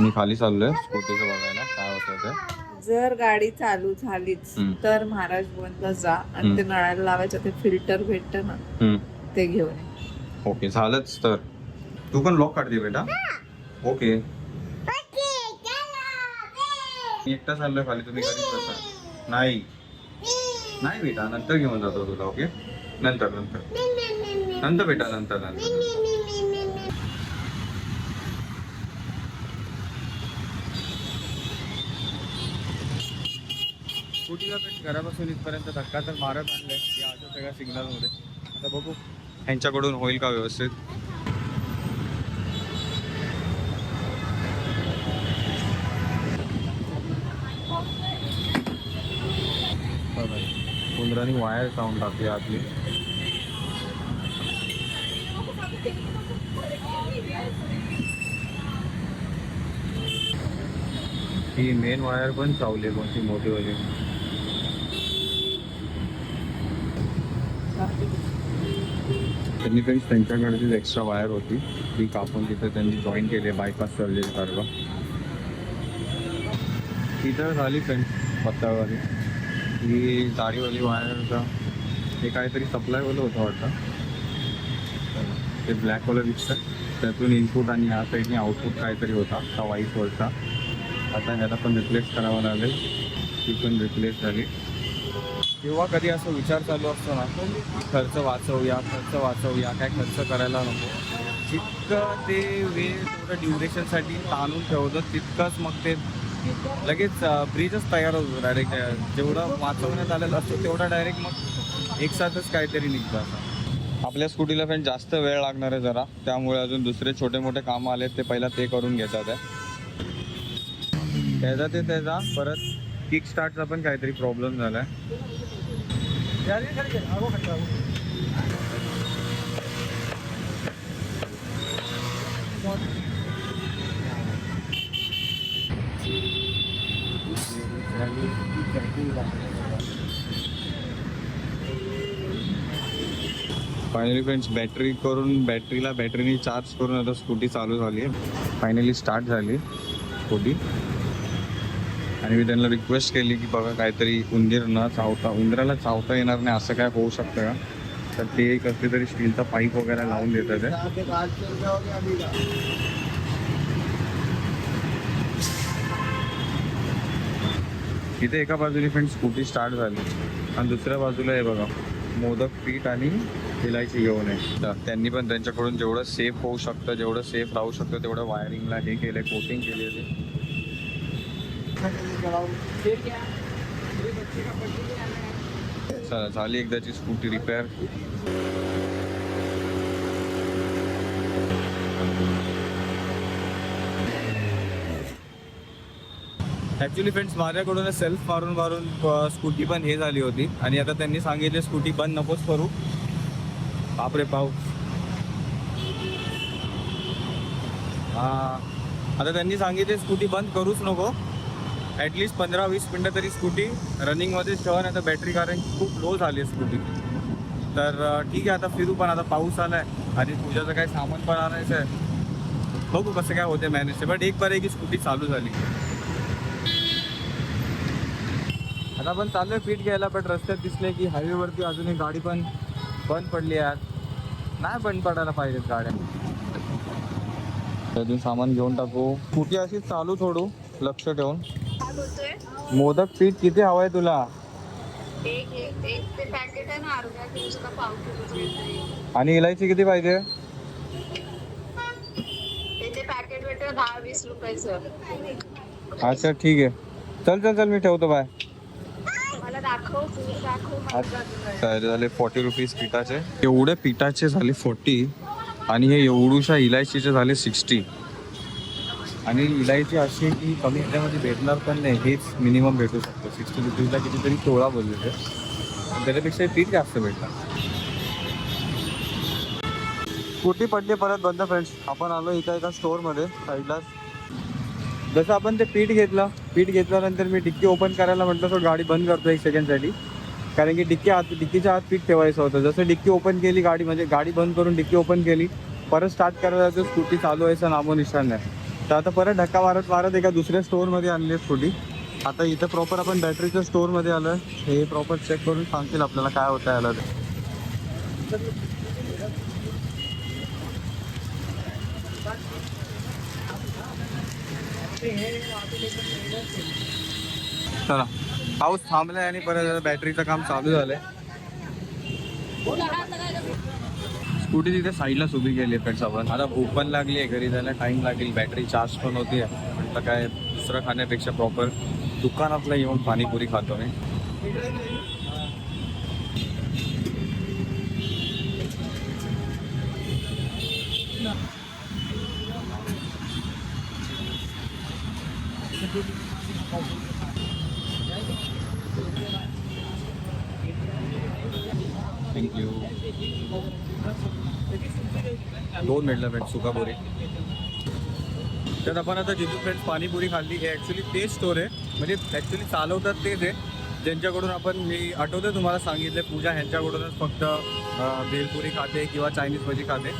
मी खाली चाललोय स्कूटीचं बघायला काय होतं ते जर गाडी चालू झालीच हम्म. तर महाराज बंद जा आणि हम्म. ते नळाला लावायचं ते फिल्टर भेटतं ना हम्म. ते घेऊन ये. ओके झालंच तर तू पण लॉक काढते बेटा. ओके मी एकटा चाललोय खाली तुम्ही कधीच बसा. नाही. नाही बेटा नंतर घेऊन जातो तुला ओके नंतर नंतर. नंतर बेटा नंतर नंतर. स्कूटीला घरापासून इथपर्यंत धक्का तर मारत आणलाय या अशा सगळ्या सिग्नलमध्ये आता बघू ह्यांच्याकडून होईल का व्यवस्थित? उंदराने वायर टाकून टाकली आतली. ही मेन वायर पण चावली कोणती मोठी वाली. त्यांनी काही त्यांच्याकडचीच एक्स्ट्रा वायर होती. ती कापून तिथे त्यांनी जॉईन केली बायपास सर्जरी सर्व तिथं झाली फ्रेंड पत्तावाली ही दारीवाली वायरचा हे काहीतरी सप्लायवालं होतं वाटतं. ते ब्लॅक दिसतं. त्यातून इनपुट आणि ह्या साईडने आउटपुट काहीतरी होता त्या वाईसवरचा आता ह्याला पण रिप्लेस करावं लागेल. ती पण रिप्लेस झाली. किंवा कधी असं विचार चालू असतो ना की खर्च वाचवूया खर्च वाचवूया काय खर्च करायला नको. जितकं ते वेळ थोडं ड्युरेशनसाठी ताणून ठेवतं तितकंच मग ते लगेच ब्रिजच तयार होतो डायरेक्ट जेवढं वाचवण्यात आलेलं असतं तेवढं डायरेक्ट मग एकसाथच काहीतरी निघतं असं. आपल्या स्कूटीला पण जास्त वेळ लागणार आहे जरा. त्यामुळे अजून दुसरे छोटे मोठे कामं आलेत ते पहिला ते करून घेतात आहे त्याचा ते त्याचा. परत किक स्टार्टचा पण काहीतरी प्रॉब्लेम झालाय. फायनली फ्रेंड्स बॅटरी करून बॅटरीला बॅटरीने चार्ज करून आता स्कूटी चालू झाली आहे. फायनली स्टार्ट झाली स्कूटी आणि मी त्यांना रिक्वेस्ट केली की बघा काहीतरी उंदीर न चावता उंदराला चावता येणार नाही असं काय होऊ शकतं का? तर ते एक असले तरी स्टीलचा पाईप वगैरे लावून देतात आहे इथे एका बाजूने फ्रेंड स्कूटी स्टार्ट झाली. आणि दुसऱ्या बाजूला हे बघा मोदक पीठ आणि इलायची घेऊन आहे तर त्यांनी पण त्यांच्याकडून जेवढं सेफ होऊ शकतं जेवढं सेफ राहू शकतं तेवढं वायरिंगला हे केलंय कोटिंग केली होती चला झाली एकदाची स्कूटी रिपेअर ॲक्च्युली फ्रेंड्स माझ्याकडून सेल्फ मारून मारून स्कूटी पण हे झाली होती. आणि आता त्यांनी सांगितले स्कूटी बंद नकोच करू. बापरे पाऊस हा. आता त्यांनी सांगितले स्कूटी बंद करूच नको. ॲटलिस्ट पंधरा वीस मिनटं तरी स्कूटी रनिंगमध्येच ठेवा नाही तर बॅटरी कारण खूप लो झाली आहे स्कूटी. तर ठीक आहे आता फिरू पण आता पाऊस आला आहे आणि पूजाचं काही सामान पण आणायचं आहे. बघू कसं काय होते मॅनेज बट एक बरं आहे की स्कूटी चालू झाली. आता पण चालू आहे पीठ घ्यायला. पण रस्त्यात दिसले की हायवेवरती अजून एक गाडी पण बंद पडली आहे नाही बंद पडायला पाहिजेत गाड्या. अजून सामान घेऊन टाकू. स्कूटी अशी चालू सोडू लक्ष ठेवून. मोदक पीठ किती हवंय तुला? एक एक एक ते पॅकेट आहे ना अर्ध्या किलोचा पाव किलोचं आणि इलायची किती पाहिजे? अच्छा ठीक आहे. चल चल चल मी ठेवतो बाय काय झाले फॉर्टी रुपीज पिठाचे. एवढे पिठाचे झाले फोर्टी आणि हे एवढूशा इलायचीचे झाले सिक्स्टी आणि इलायची अशी की कमी ह्याच्यामध्ये भेटणार पण नाही हेच मिनिमम भेटू शकतो. सिक्स्टी रुपीजला कितीतरी तोळा बोलले ते त्याच्यापेक्षा पीठ जास्त भेटणार. कुठे पडली परत बंद फ्रेंड्स आपण आलो एका एका स्टोअरमध्ये साईडलाच जसं आपण ते पीठ घेतलं पीठ घेतल्यानंतर मी डिक्की ओपन करायला म्हटलं तर गाडी बंद करतो एक सेकंडसाठी कारण की डिक्की आत डिक्कीच्या आत पीठ ठेवायचं होतं. जसं डिक्की ओपन केली गाडी म्हणजे गाडी बंद करून डिक्की ओपन केली परत स्टार्ट करायला जातो स्कूटी चालू आहे नामो निशान नाही. तर आता परत धक्का मारत मारत एका दुसऱ्या स्टोअरमध्ये आणली स्कूटी आता इथं प्रॉपर आपण बॅटरीच्या स्टोअरमध्ये आलं हे प्रॉपर चेक करून सांगतील आपल्याला काय होतं याला ते चला. पाऊस थांबलाय आणि परत बॅटरीचं काम चालू झालंय. स्कूटी तिथे साईडला उभी केली फ्रेंड्स आपण. आता भूक पण लागली आहे घरी जायला टाइम लागेल. बॅटरी चार्ज पण होती. म्हटलं काय दुसरं खाण्यापेक्षा प्रॉपर दुकानातला येऊन पाणीपुरी खातो मी. दोन मिळलं फ्रेंड्स सुकापुरी तर आपण आता जिथून फ्रेंड्स पाणीपुरी खाल्ली. हे ॲक्च्युली तेच स्टोर आहे. म्हणजे ॲक्च्युली चालवतात तेच आहे. ज्यांच्याकडून आपण मी आठवतं तुम्हाला सांगितलं पूजा ह्यांच्याकडूनच फक्त भेलपुरी खाते किंवा चायनीज भजी खाते.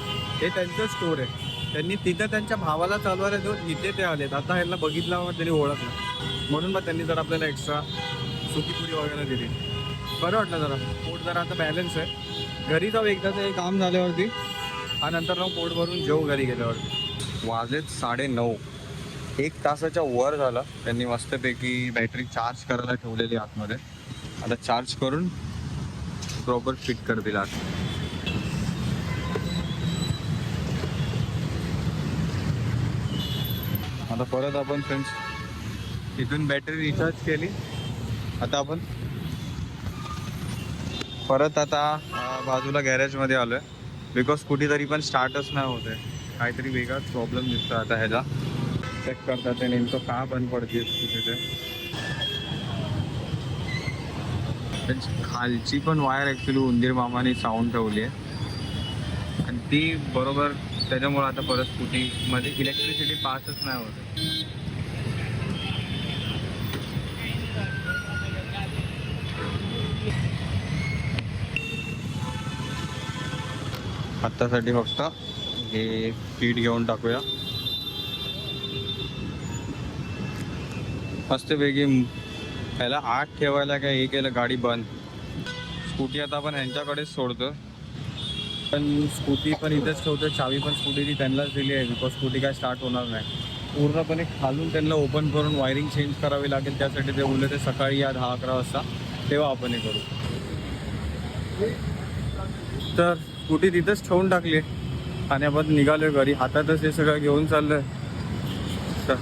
हे त्यांचं स्टोर आहे. त्यांनी तिथं त्यांच्या भावाला चालवायला देऊन इथे ते आलेत. आता ह्यांना बघितल्यावर त्यांनी ओळखलं. म्हणून मग त्यांनी जर आपल्याला एक्स्ट्रा सुकीपुरी वगैरे दिली. बरं वाटलं जरा. पोट जरा आता बॅलन्स आहे. घरी जाऊ एकदा ते काम झाल्यावरती हा नंतर मग पोट भरून जेऊ घरी गेल्यावर. वाजलेत साडे नऊ. एक तासाच्या वर झाला. त्यांनी मस्तपैकी बॅटरी चार्ज करायला ठेवलेली आतमध्ये. आता चार्ज करून प्रॉपर फिट करतील आत. आता परत आपण फ्रेंड्स इथून बॅटरी रिचार्ज केली. आता आपण परत आता बाजूला गॅरेजमध्ये आलो आहे बिकॉज स्कूटी तरी पण स्टार्टच नाही होत आहे. काहीतरी वेगळाच प्रॉब्लेम दिसतो आता ह्याला. चेक करतात ते नेमकं का बंद पडते स्कूटीचे खालची पण वायर ॲक्च्युली उंदीर मामाने साऊंड ठेवली आहे. आणि ती बरोबर त्याच्यामुळे आता परत स्कूटीमध्ये इलेक्ट्रिसिटी पासच नाही होत. आत्तासाठी फक्त हे पीठ घेऊन टाकूया. मस्तपैकी ह्याला आठ ठेवायला काय हे केलं गाडी बंद. स्कूटी आता आपण ह्यांच्याकडेच सोडतो. पण स्कूटी पण इथेच ठेवतो चावी पण स्कूटीची त्यांनाच दिली आहे बिकॉज स्कूटी काय स्टार्ट होणार नाही. पूर्णपणे खालून त्यांना ओपन करून वायरिंग चेंज करावी लागेल त्यासाठी ते बोलले ते सकाळी या दहा अकरा वाजता तेव्हा आपण हे करू. तर स्कूटी तिथंच ठेवून टाकली. आणि आपण निघालो घरी. हातातच हे सगळं घेऊन चाललोय. तर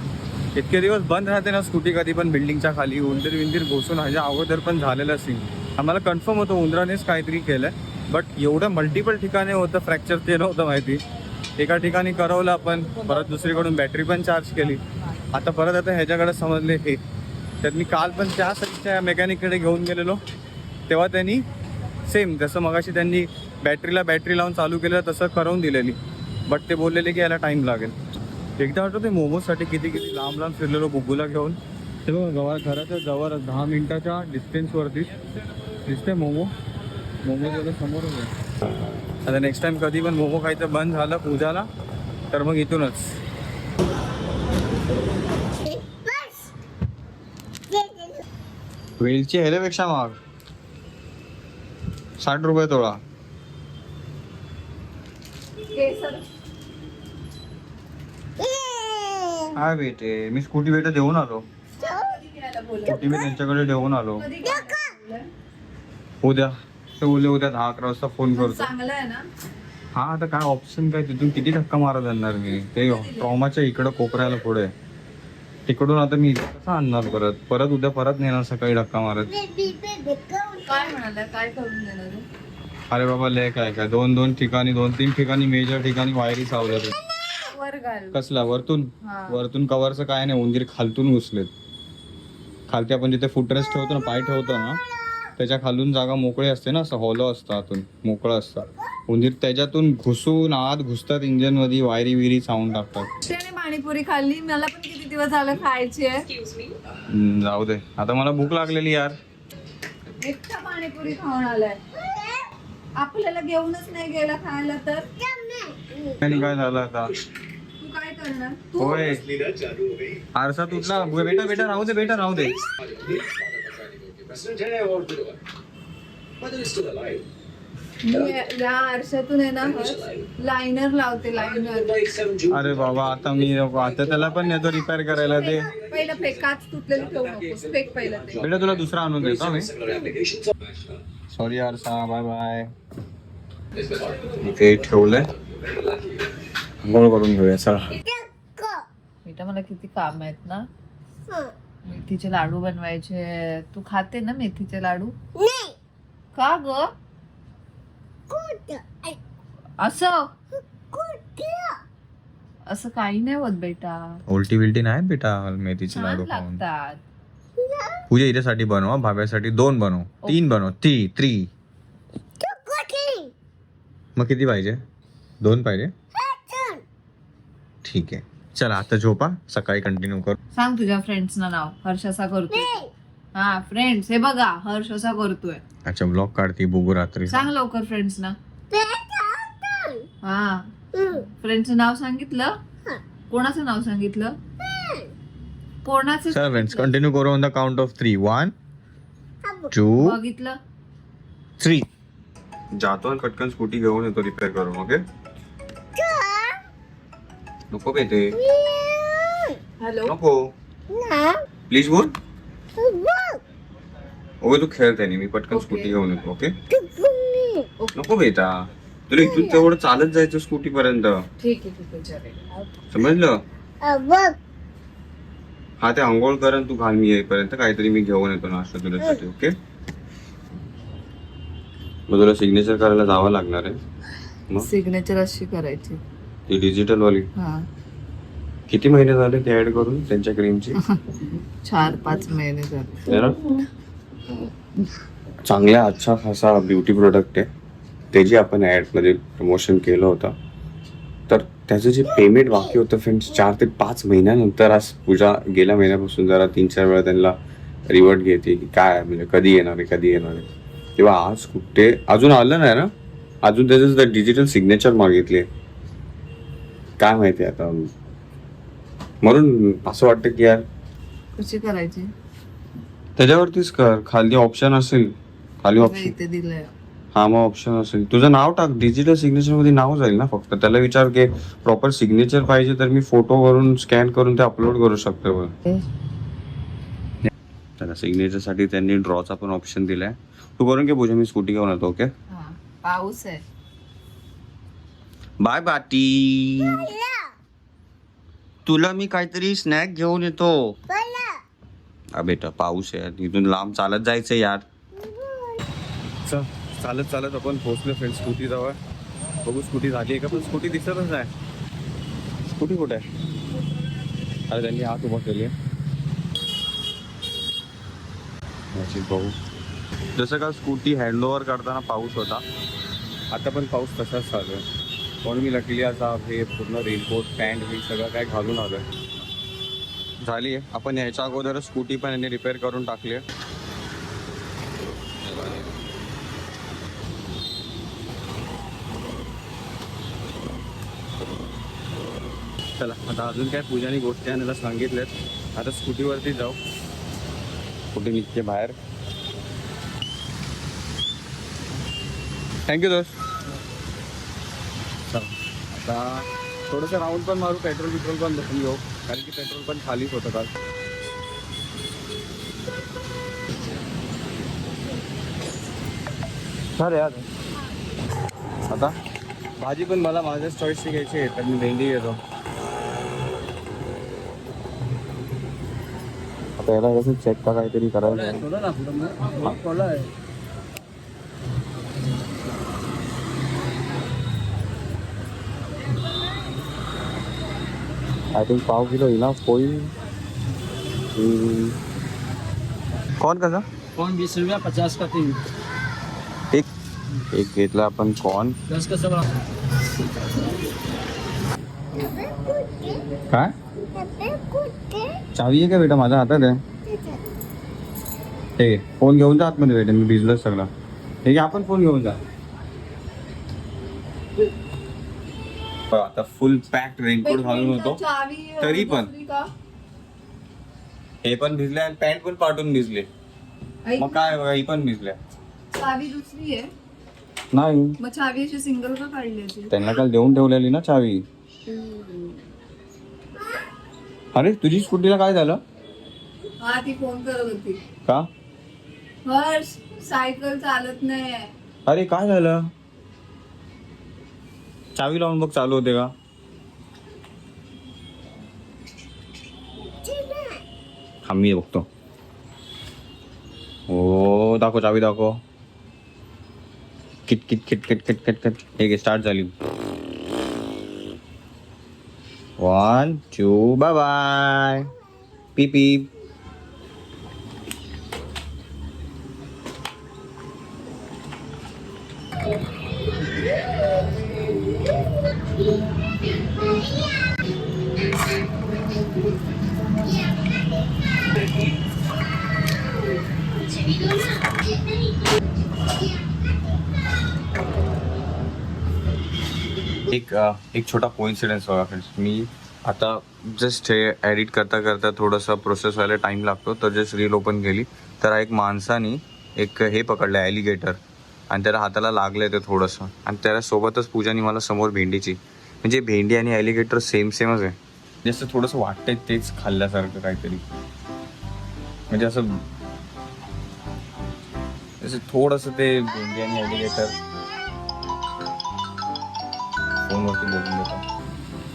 इतके दिवस बंद राहते ना स्कूटी कधी पण बिल्डिंगच्या खाली उंदीर विंदीर घुसून. ह्याच्या अगोदर पण झालेलं सीन आम्हाला कन्फर्म होतं उंदरानेच काहीतरी केलंय. बट एवढं मल्टिपल ठिकाणी होतं फ्रॅक्चर ते नव्हतं माहिती. एका ठिकाणी करवलं आपण परत दुसरीकडून बॅटरी पण चार्ज केली. आता परत आता ह्याच्याकडे समजले हे. तर मी काल पण त्या मेकॅनिककडे घेऊन गेलेलो. तेव्हा त्यांनी सेम जसं मगाशी त्यांनी बॅटरीला बॅटरी लावून चालू केलं तसं करवून दिलेली. बट ते बोललेले की याला टाईम लागेल. एकदा आठवते मोमोजसाठी किती किती लांब लांब फिरलेलो बुबूला घेऊन. ते बघा गवा घराच्या जवळ दहा मिनिटाच्या डिस्टन्सवरती दिसते मोमो. मोमो आहे आता नेक्स्ट टाइम कधी पण मोमो खायचं बंद झालं पूजाला तर मग इथूनच. वेलची ह्याच्यापेक्षा महाग. साठ रुपये तोळा. हा बेटे मी स्कूटी बेटा देऊन आलो? स्कूटी मी त्यांच्याकडे देऊन आलो? उद्या ते बोलले उद्या दहा अकरा वाजता फोन करतो. चांगलं आहे ना? हा आता काय ऑप्शन काय? तिथून किती धक्का मारत आणणार मी? ते ट्रॉमाच्या इकडं कोपऱ्याला पुढे. तिकडून आता मी कसं आणणार परत? परत उद्या परत नेणार सकाळी धक्का मारत. काय म्हणाला? काय करून देणार आहे? अरे बाबा लय काय काय? दोन दोन ठिकाणी दोन तीन ठिकाणी मेजर ठिकाणी वायरी वर घाल. कसला? वरतून? हा. वरतून कवरचं काय नाही उंदीर खालतून घुसलेत. खालती आपण जिथे फुटरेस ठेवतो ना पाय ठेवतो ना त्याच्या खालून जागा मोकळी असते ना असं हॉलो असतं आतून मोकळं असतं. उंदीर त्याच्यातून घुसून आत घुसतात इंजनमध्ये वायरी विरी साऊंड टाकतात. त्याने पाणीपुरी खाल्ली. मला पण किती दिवस झालं खायची आहे. हम्म, जाऊ दे. आता मला भूक लागलेली यार. एकटा पाणीपुरी खाऊन आलाय. आपल्याला घेऊनच नाही गेला खायला तर? आणि काय झालं आता? तू काय करणार? तू होय. आरसा तुटला. बेटा बेटा राहू दे बेटा राहू दे. मी या आरशातून आहे ना लायनर लावते लायनर. अरे बाबा आता मी नको आता त्याला पण नेतो रिपेअर करायला ते. पहिलं फेक काच तुटलेली ठेवू नकोस फेक पहिलं ते. बेटा तुला दुसरा आणून देतो मी. सॉरी आरसा बाय बाय इथे ठेवलंय. गोळ करून घेऊया चला. बेटा मला किती काम आहेत ना? मेथीचे लाडू बनवायचे तू खाते ना मेथीचे लाडू? का ग? असं? असं काही नाही होत बेटा. उलटी बिलटी नाही बेटा मेथीचे छान लाडू खाऊन. लागतात. पूजा हिच्यासाठी बनव भाव्यासाठी दोन बनव. तीन बनव. ती त्री. मग किती पाहिजे? दोन पाहिजे? ठीक आहे. चला आता झोपा. सकाळी कंटिन्यू करू. सांग तुझ्या फ्रेंड्सना नाव. हर्ष असा करतोय हा फ्रेंड्स हे बघा हर्ष असा करतोय. अच्छा ब्लॉग काढते बघू रात्री. सांग लवकर फ्रेंड्सना हा. फ्रेंडचं नाव सांगितलं? कोणाचं नाव सांगितलं? कोणाचं? चला फ्रेंड्स कंटिन्यू करू on the count of three one two बघितलं? थ्री जातो आणि पटकन स्कूटी घेऊन येतो रिपेअर करून ओके नको बेटे. हॅलो नको. प्लीज बोल. ओके तू खेळ त्याने मी पटकन. स्कूटी घेऊन येतो ओके नको बेटा तुला इथून तेवढं चालत जायचं स्कूटी पर्यंत ठीक आहे ठीक आहे चालेल समजलं हा ते आंघोळ कर आणि तू घाल मी येईपर्यंत काहीतरी मी घेऊन येतो नाश्ता तुझ्यासाठी ओके मग तुला सिग्नेचर करायला जावं लागणार आहे मग सिग्नेचर अशी करायची ती डिजिटल वाली किती महिने झाले ते ऍड करून त्यांच्या क्रीमची चार पाच महिने झाले चांगला अच्छा खासा ब्युटी प्रोडक्ट आहे. त्याची आपण ॲडमध्ये प्रमोशन केलं होतं. तर त्याचं जे पेमेंट बाकी होतं फ्रेंड्स चार ते पाच महिन्यानंतर आज पूजा गेल्या महिन्यापासून जरा तीन चार वेळा त्यांना रिवर्ट घेते की काय म्हणजे कधी येणार आहे कधी येणार आहे. तेव्हा आज कुठे अजून आलं नाही ना? अजून त्याचं डिजिटल सिग्नेचर मागितले. काय माहिती आता? म्हणून असं वाटतं की यार कशी करायची? त्याच्यावरतीच कर. खाली ऑप्शन असेल. खाली ऑप्शन इथे दिलंय. हा मग ऑप्शन असेल. तुझं नाव टाक. डिजिटल सिग्नेचरमध्ये नाव जाईल ना फक्त. त्याला विचार की प्रॉपर सिग्नेचर पाहिजे तर मी फोटो वरून स्कॅन करून ते अपलोड करू शकतो बघ. त्याला सिग्नेचरसाठी त्यांनी ड्रॉचा पण ऑप्शन दिलाय. तू करून घे पूजा. मी स्कूटी घेऊन येतो ओके हा पाऊस आहे. बाय बाटी तुला मी काहीतरी स्नॅक घेऊन येतो. हा बेटा पाऊस आहे. इथून लांब चालत जायचं यार. चालत चालत आपण पोहोचलो फ्रेंड स्कूटी जवळ. बघू स्कूटी झाली आहे का? पण स्कूटी दिसतच नाही. स्कूटी कुठे आहे? अरे त्यांनी आत उभा केली बघू. जसं का स्कूटी हँडओव्हर करताना पाऊस होता आता पण पाऊस तसाच चालू आहे. म्हणून मी लकली आता हे पूर्ण रेनकोट पॅन्ट हे सगळं काय घालून आलोय. झाली आहे. आपण यायच्या अगोदर स्कूटी पण यांनी रिपेअर करून टाकली आहे. चला आता अजून काय पूजानी गोष्टी आणायला सांगितल्यात. आता स्कूटीवरती जाऊ. कुठे निघते बाहेर? थँक्यू दोस्त. चला आता थोडंसं राऊंड पण मारू पेट्रोल बिट्रोल पण घेऊ कारण की पेट्रोल पण खालीच होतं काल. चालेल यार. आता? भाजी पण मला माझ्याच चॉईसची घ्यायची आहे तर मी भेंडी घेतो. आता याला कसं चेक का काहीतरी करायला आई थिंक पाव किलो इनफ होईल हम्म. कौन कसा? कौन बीस रुपया? पचास का तीन। एक एक घेतला आपण कॉर्न काय? चावी आहे का बेटा? माझ्या हातात आहे. हे फ़ोन घेऊन जा आतमध्ये बेटा मी भिजलो सगळं. हे घे, आपण फ़ोन घेऊन जा. आता फुल पॅक्ड रेनकोट घालून होतो. तरी पण. दुसरी का? हे पण भिजले आणि पॅन्ट पण पाठवून भिजले. मग काय बघा, ही पण भिजल्या. चावी दुसरी आहे. नाही. मग चावी अशी सिंगल का काढली होती त्यांना काल देऊन ठेवलेली ना चावी. अरे तुझी स्कूटीला काय झालं? हा ती फोन करत होती. का? हर्ष सायकल चालत नाही अरे काय झालं? चावी लावून बघ चालू होते का? हा मी बघतो. हो दाखव चावी दाखव. किट किट किट किट किट किट किट. हे घे स्टार्ट झाली. वन टू बाय बाय पी पी एक एक छोटा कोइन्सिडन्स बघा फ्रेंड्स मी आता जस्ट हे एडिट करता करता थोडंसं प्रोसेस व्हायला टाईम लागतो तर जस्ट रील ओपन केली. तर एक माणसाने एक हे पकडलं ॲलिगेटर आणि त्याला हाताला लागलं ते थोडंसं. आणि त्याला सोबतच पूजानी मला समोर भेंडीची. म्हणजे भेंडी आणि ॲलिगेटर सेम सेमच आहे. जसं थोडंसं वाटतंय तेच खाल्ल्यासारखं काहीतरी. म्हणजे असं जसं थोडंसं ते भेंडी आणि ॲलिगेटर फोनवरती बोलून देतो.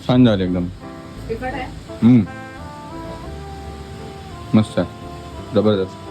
छान झालं एकदम. मस्त आहे. जबरदस्त.